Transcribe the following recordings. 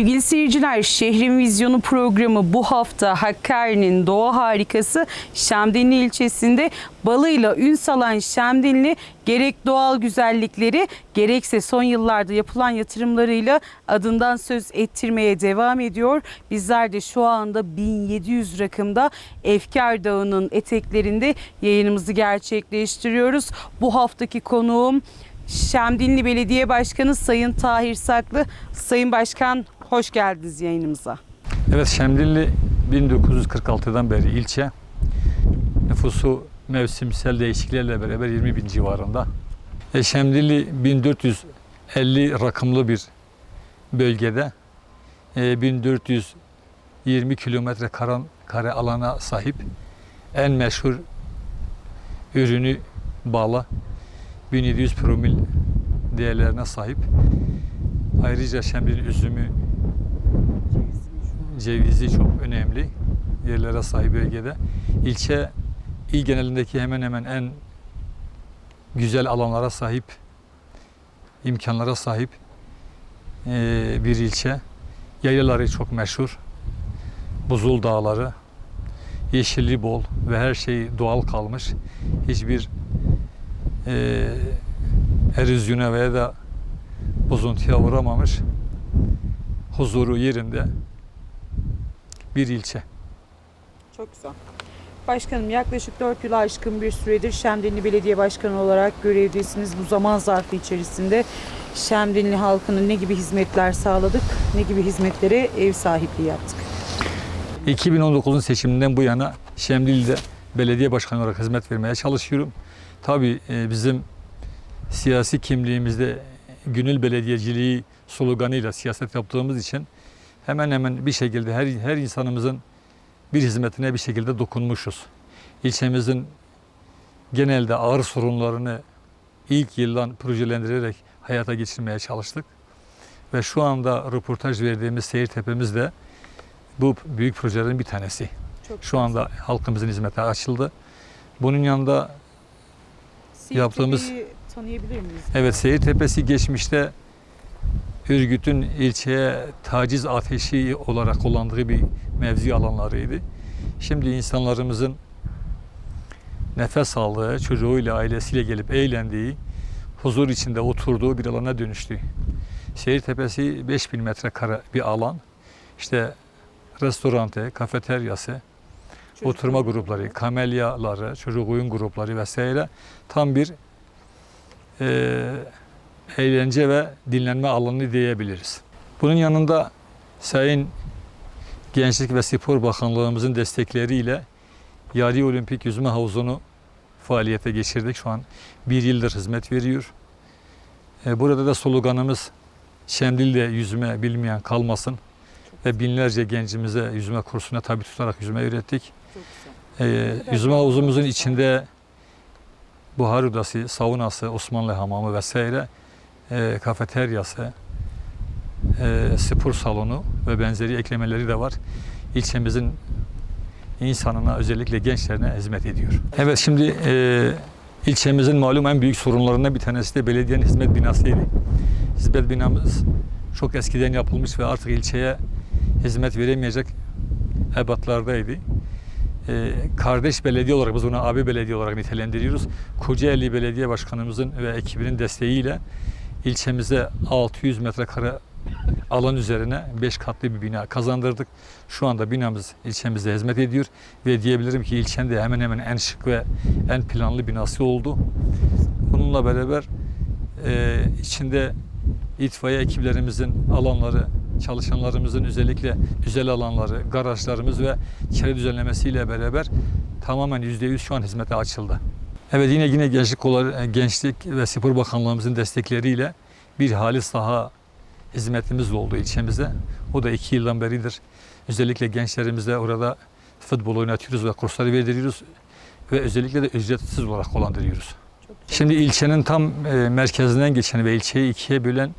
Sevgili seyirciler, Şehrin Vizyonu programı bu hafta Hakkari'nin doğa harikası Şemdinli ilçesinde balıyla ün salan Şemdinli gerek doğal güzellikleri gerekse son yıllarda yapılan yatırımlarıyla adından söz ettirmeye devam ediyor. Bizler de şu anda 1700 rakımda Efkar Dağı'nın eteklerinde yayınımızı gerçekleştiriyoruz. Bu haftaki konuğum Şemdinli Belediye Başkanı Sayın Tahir Saklı. Sayın Başkan hoş geldiniz yayınımıza. Evet Şemdinli 1946'dan beri ilçe. Nüfusu mevsimsel değişikliklerle beraber 20 bin civarında. E, Şemdinli 1450 rakımlı bir bölgede. E, 1420 kilometre kare alana sahip. En meşhur ürünü bağla. 1700 promil değerlerine sahip. Ayrıca Şemdinli üzümü cevizi çok önemli yerlere sahip bölgede. İlçe il genelindeki hemen hemen en güzel alanlara sahip, imkanlara sahip eee, bir ilçe. Yaylaları çok meşhur. Buzul dağları, yeşilliği bol ve her şey doğal kalmış. Hiçbir eee erozyona veya da bozuntuya uğramamış. Huzuru yerinde bir ilçe. Çok güzel. Başkanım yaklaşık 4 yıl aşkın bir süredir Şemdinli Belediye Başkanı olarak görevdesiniz. Bu zaman zarfı içerisinde Şemdinli halkına ne gibi hizmetler sağladık, ne gibi hizmetlere ev sahipliği yaptık. 2019'un seçiminden bu yana Şemdinli'de belediye başkanı olarak hizmet vermeye çalışıyorum. Tabii e, bizim siyasi kimliğimizde gönül belediyeciliği sloganıyla siyaset yaptığımız için hemen hemen bir şekilde her, her insanımızın bir hizmetine bir şekilde dokunmuşuz. İlçemizin genelde ağır sorunlarını ilk yıldan projelendirerek hayata geçirmeye çalıştık. Ve şu anda röportaj verdiğimiz seyir tepemiz de bu büyük projelerin bir tanesi. Çok Şu anda halkımızın hizmete açıldı. Bunun yanında yaptığımız- Siirt'i tanıyabilir miyiz? Evet Seyir Tepesi geçmişte Ürgüp'ün ilçeye taciz ateşi olarak kullandığı bir mevzi alanlarıydı. Şimdi insanlarımızın nefes aldığı, çocuğuyla, ailesiyle gelip eğlendiği, huzur içinde oturduğu bir alana dönüştü. Seyir Tepesi 5000 metrekare bir alan. İşte restorante, kafeteryası, oturma grupları, kamelyaları, çocuk oyun grupları vesaire tam bir e, eğlence ve dinlenme alanı diyebiliriz. Bunun yanında Sayın Gençlik ve Spor Bakanlığımızın destekleriyle Yari Olimpik Yüzme Havuzu'nu faaliyete geçirdik. Şu an bir yıldır hizmet veriyor. E, burada da sloganımız Şemdil'de yüzme bilmeyen kalmasın ve binlerce gencimize yüzme kursuna tabi tutarak yüzme öğrettik. Ee, yüzme havuzumuzun içinde buhar odası, saunası, Osmanlı hamamı vesaire, e, kafeteryası, e, spor salonu ve benzeri eklemeleri de var. İlçemizin insanına özellikle gençlerine hizmet ediyor. Evet şimdi e, ilçemizin malum en büyük sorunlarından bir tanesi de belediyenin hizmet binasıydı. Hizmet binamız çok eskiden yapılmış ve artık ilçeye hizmet veremeyecek ebatlardaydı. Ee, kardeş belediye olarak biz onu abi belediye olarak nitelendiriyoruz. Kocaeli Belediye Başkanımızın ve ekibinin desteğiyle ilçemize 600 metrekare alan üzerine 5 katlı bir bina kazandırdık. Şu anda binamız ilçemize hizmet ediyor ve diyebilirim ki ilçenin de hemen hemen en şık ve en planlı binası oldu. Bununla beraber e, içinde itfaiye ekiplerimizin alanları, çalışanlarımızın özellikle özel alanları, garajlarımız ve çevre düzenlemesiyle beraber tamamen %100 şu an hizmete açıldı. Evet yine yine Gençlik, Kolları- Gençlik ve Spor Bakanlığımızın destekleriyle bir halis saha hizmetimiz oldu ilçemize. O da iki yıldan beridir. Özellikle gençlerimize orada futbol oynatıyoruz ve kursları verdiriyoruz ve özellikle de ücretsiz olarak kullandırıyoruz. Şimdi ilçenin tam e, merkezinden geçen ve ilçeyi ikiye bölen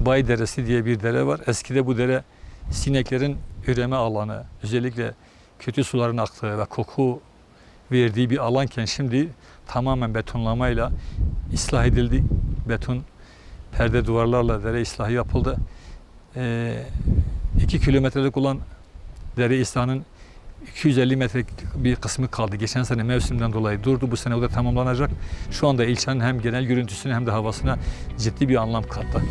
Bay Deresi diye bir dere var. Eskide bu dere sineklerin üreme alanı, özellikle kötü suların aktığı ve koku verdiği bir alanken şimdi tamamen betonlamayla ıslah edildi. Beton perde duvarlarla dere ıslahı yapıldı. 2 kilometrelik olan Dere İhsan'ın 250 metrelik bir kısmı kaldı. Geçen sene mevsimden dolayı durdu. Bu sene o da tamamlanacak. Şu anda ilçenin hem genel görüntüsüne hem de havasına ciddi bir anlam kattı.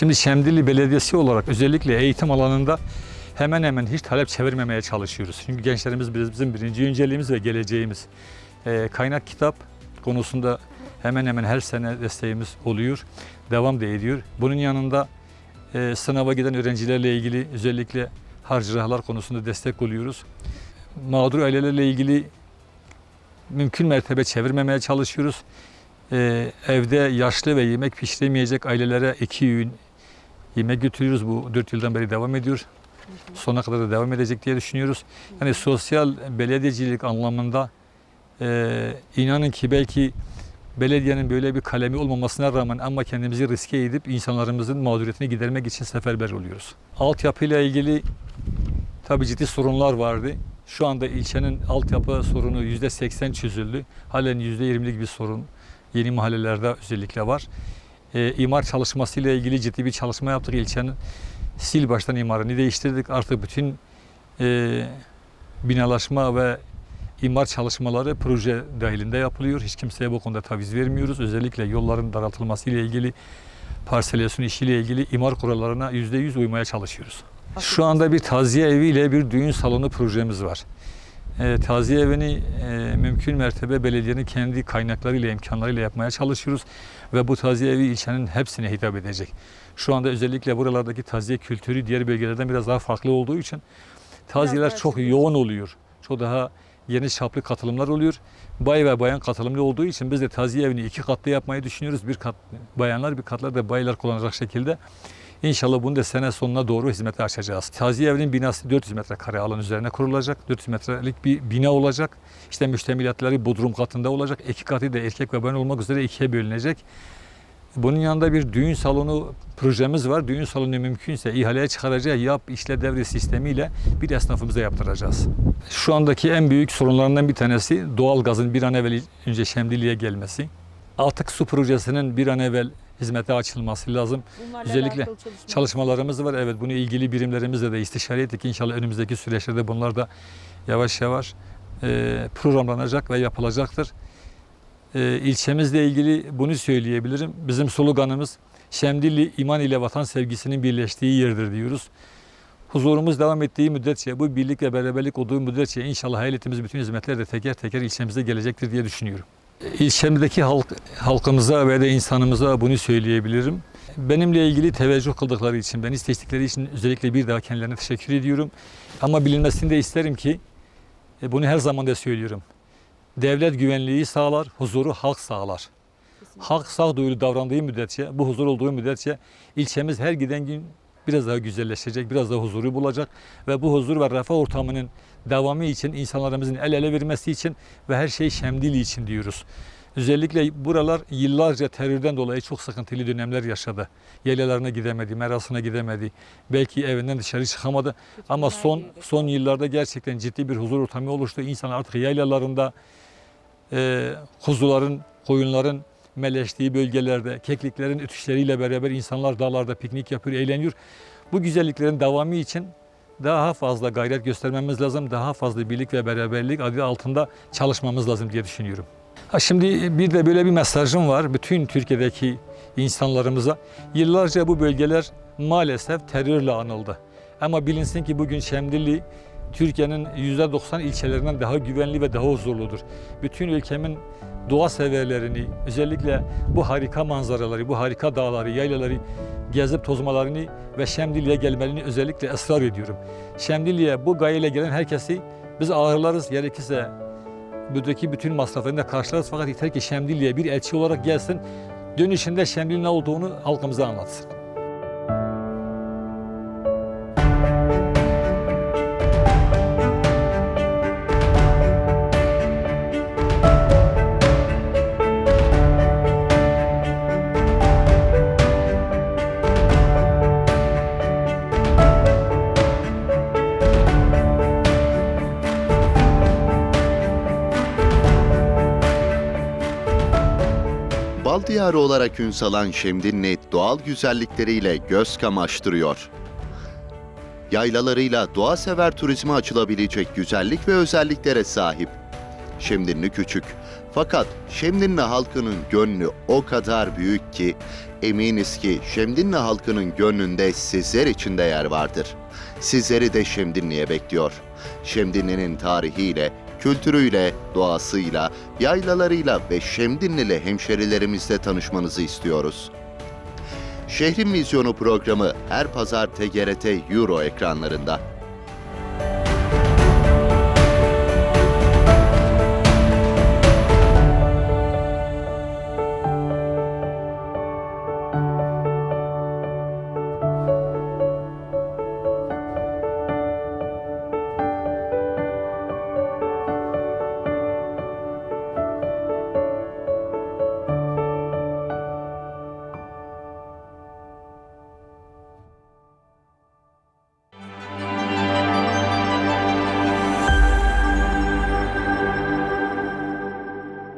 Şimdi Şemdinli Belediyesi olarak özellikle eğitim alanında hemen hemen hiç talep çevirmemeye çalışıyoruz. Çünkü gençlerimiz biz- bizim birinci önceliğimiz ve geleceğimiz. Ee, kaynak kitap konusunda hemen hemen her sene desteğimiz oluyor. Devam da ediyor. Bunun yanında e, sınava giden öğrencilerle ilgili özellikle harcırahlar konusunda destek oluyoruz. Mağdur ailelerle ilgili mümkün mertebe çevirmemeye çalışıyoruz. Ee, evde yaşlı ve yemek pişiremeyecek ailelere iki öğün yemek götürüyoruz. Bu dört yıldan beri devam ediyor. Sonuna kadar da devam edecek diye düşünüyoruz. Yani sosyal belediyecilik anlamında e, inanın ki belki belediyenin böyle bir kalemi olmamasına rağmen ama kendimizi riske edip insanlarımızın mağduriyetini gidermek için seferber oluyoruz. Altyapıyla ilgili tabii ciddi sorunlar vardı. Şu anda ilçenin altyapı sorunu yüzde seksen çözüldü. Halen yüzde yirmilik bir sorun yeni mahallelerde özellikle var. E, imar çalışmasıyla ilgili ciddi bir çalışma yaptık ilçenin. Sil baştan imarını değiştirdik. Artık bütün e, binalaşma ve imar çalışmaları proje dahilinde yapılıyor. Hiç kimseye bu konuda taviz vermiyoruz. Özellikle yolların daraltılması ile ilgili, parselasyon işiyle ilgili imar kurallarına yüzde yüz uymaya çalışıyoruz. Şu anda bir taziye evi ile bir düğün salonu projemiz var. E, taziye evini e, mümkün mertebe belediyenin kendi kaynaklarıyla, imkanlarıyla yapmaya çalışıyoruz. Ve bu taziye evi ilçenin hepsine hitap edecek. Şu anda özellikle buralardaki taziye kültürü diğer bölgelerden biraz daha farklı olduğu için taziyeler çok yoğun oluyor. Çok daha geniş çaplı katılımlar oluyor. Bay ve bayan katılımlı olduğu için biz de taziye evini iki katlı yapmayı düşünüyoruz. Bir kat bayanlar, bir katlar da baylar kullanacak şekilde. İnşallah bunu da sene sonuna doğru hizmete açacağız. Taziye evinin binası 400 metrekare alan üzerine kurulacak. 400 metrelik bir bina olacak. İşte müştemilatları bodrum katında olacak. İki katı da erkek ve bayan olmak üzere ikiye bölünecek. Bunun yanında bir düğün salonu projemiz var. Düğün salonu mümkünse ihaleye çıkaracağı yap işle devre sistemiyle bir esnafımıza yaptıracağız. Şu andaki en büyük sorunlarından bir tanesi doğal gazın bir an evvel önce Şemdinli'ye gelmesi. Atık su projesinin bir an evvel hizmete açılması lazım. Özellikle çalışmalarımız var. Evet bunu ilgili birimlerimizle de istişare ettik. İnşallah önümüzdeki süreçlerde bunlar da yavaş yavaş e, programlanacak ve yapılacaktır. E, ilçemizle ilgili bunu söyleyebilirim. Bizim sloganımız Şemdilli iman ile vatan sevgisinin birleştiği yerdir diyoruz. Huzurumuz devam ettiği müddetçe, bu birlik ve beraberlik olduğu müddetçe inşallah hayaletiğimiz bütün hizmetler de teker teker ilçemize gelecektir diye düşünüyorum. İlçemdeki halk, halkımıza ve de insanımıza bunu söyleyebilirim. Benimle ilgili teveccüh kıldıkları için, beni seçtikleri için özellikle bir daha kendilerine teşekkür ediyorum. Ama bilinmesini de isterim ki, e, bunu her zaman da söylüyorum. Devlet güvenliği sağlar, huzuru halk sağlar. Halk sağduyulu davrandığı müddetçe, bu huzur olduğu müddetçe ilçemiz her giden gün biraz daha güzelleşecek, biraz daha huzuru bulacak ve bu huzur ve refah ortamının devamı için, insanlarımızın el ele vermesi için ve her şey Şemdili için diyoruz. Özellikle buralar yıllarca terörden dolayı çok sıkıntılı dönemler yaşadı. Yaylalarına gidemedi, merasına gidemedi. Belki evinden dışarı çıkamadı. Ama son son yıllarda gerçekten ciddi bir huzur ortamı oluştu. İnsanlar artık yaylalarında e, kuzuların, koyunların meleştiği bölgelerde, kekliklerin ötüşleriyle beraber insanlar dağlarda piknik yapıyor, eğleniyor. Bu güzelliklerin devamı için daha fazla gayret göstermemiz lazım. Daha fazla birlik ve beraberlik adı altında çalışmamız lazım diye düşünüyorum. Ha şimdi bir de böyle bir mesajım var bütün Türkiye'deki insanlarımıza. Yıllarca bu bölgeler maalesef terörle anıldı. Ama bilinsin ki bugün Şemdilli Türkiye'nin %90 ilçelerinden daha güvenli ve daha huzurludur. Bütün ülkemin doğa severlerini, özellikle bu harika manzaraları, bu harika dağları, yaylaları gezip tozmalarını ve Şemdilli'ye gelmelerini özellikle ısrar ediyorum. Şemdilli'ye bu gayeyle gelen herkesi biz ağırlarız, gerekirse buradaki bütün masraflarını da karşılarız. Fakat yeter ki Şemdilli'ye bir elçi olarak gelsin, dönüşünde Şemdilli ne olduğunu halkımıza anlatsın. Diyarı olarak ün salan Şemdinli doğal güzellikleriyle göz kamaştırıyor. Yaylalarıyla doğa sever turizme açılabilecek güzellik ve özelliklere sahip. Şemdinli küçük. Fakat Şemdinli halkının gönlü o kadar büyük ki eminiz ki Şemdinli halkının gönlünde sizler için de yer vardır. Sizleri de Şemdinli'ye bekliyor. Şemdinli'nin tarihiyle, kültürüyle, doğasıyla, yaylalarıyla ve Şemdinlili hemşerilerimizle tanışmanızı istiyoruz. Şehrin Vizyonu programı her pazar TGRT Euro ekranlarında.